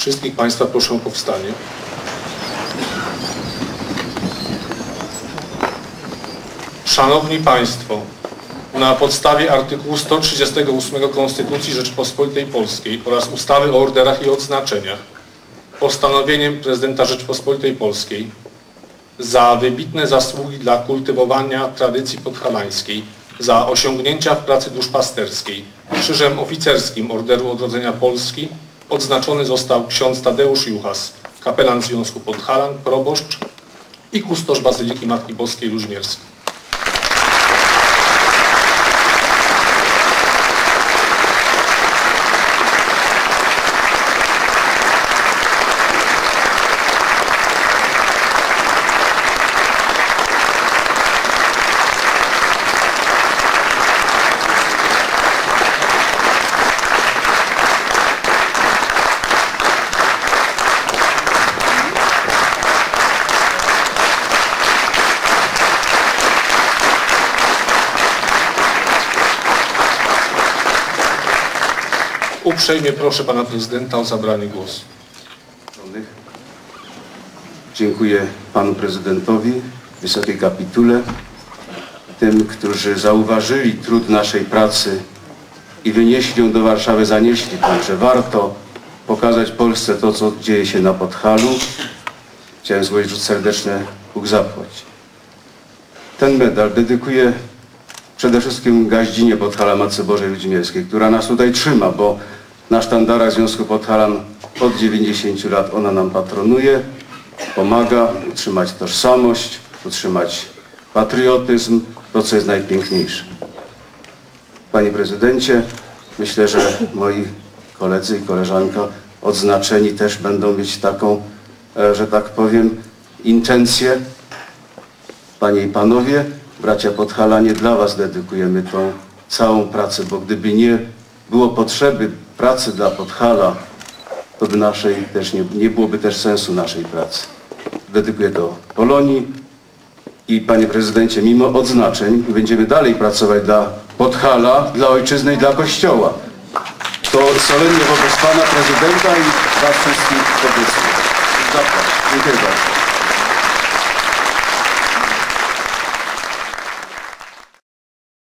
Wszystkich Państwa proszę o powstanie. Szanowni Państwo, na podstawie artykułu 138 Konstytucji Rzeczypospolitej Polskiej oraz ustawy o orderach i odznaczeniach postanowieniem prezydenta Rzeczypospolitej Polskiej za wybitne zasługi dla kultywowania tradycji podhalańskiej, za osiągnięcia w pracy duszpasterskiej, krzyżem oficerskim Orderu Odrodzenia Polski odznaczony został ksiądz Tadeusz Juchas, kapelan Związku Podhalan, proboszcz i kustosz Bazyliki Matki Boskiej Luźmierskiej. Uprzejmie proszę pana prezydenta o zabranie głosu. Dziękuję panu prezydentowi, wysokiej kapitule, tym, którzy zauważyli trud naszej pracy i wynieśli ją do Warszawy, zanieśli tam, że warto pokazać Polsce to, co dzieje się na Podhalu. Chciałem złożyć serdeczne Bóg zapłać. Ten medal dedykuję przede wszystkim gaździnie Podhala Matce Bożej Ludzimierskiej, która nas tutaj trzyma, bo na sztandarach Związku Podhalan od 90 lat ona nam patronuje, pomaga utrzymać tożsamość, utrzymać patriotyzm, to co jest najpiękniejsze. Panie prezydencie, myślę, że moi koledzy i koleżanka odznaczeni też będą mieć taką, e, że tak powiem, intencję. Panie i panowie, bracia Podhalanie, dla was dedykujemy tą całą pracę, bo gdyby nie było potrzeby pracy dla Podhala, to by naszej też nie, nie byłoby też sensu naszej pracy. Dedykuję to Polonii i panie prezydencie, mimo odznaczeń będziemy dalej pracować dla Podhala, dla ojczyzny i dla Kościoła. To solennie wobec pana prezydenta i was wszystkich obecnych. Dziękuję bardzo.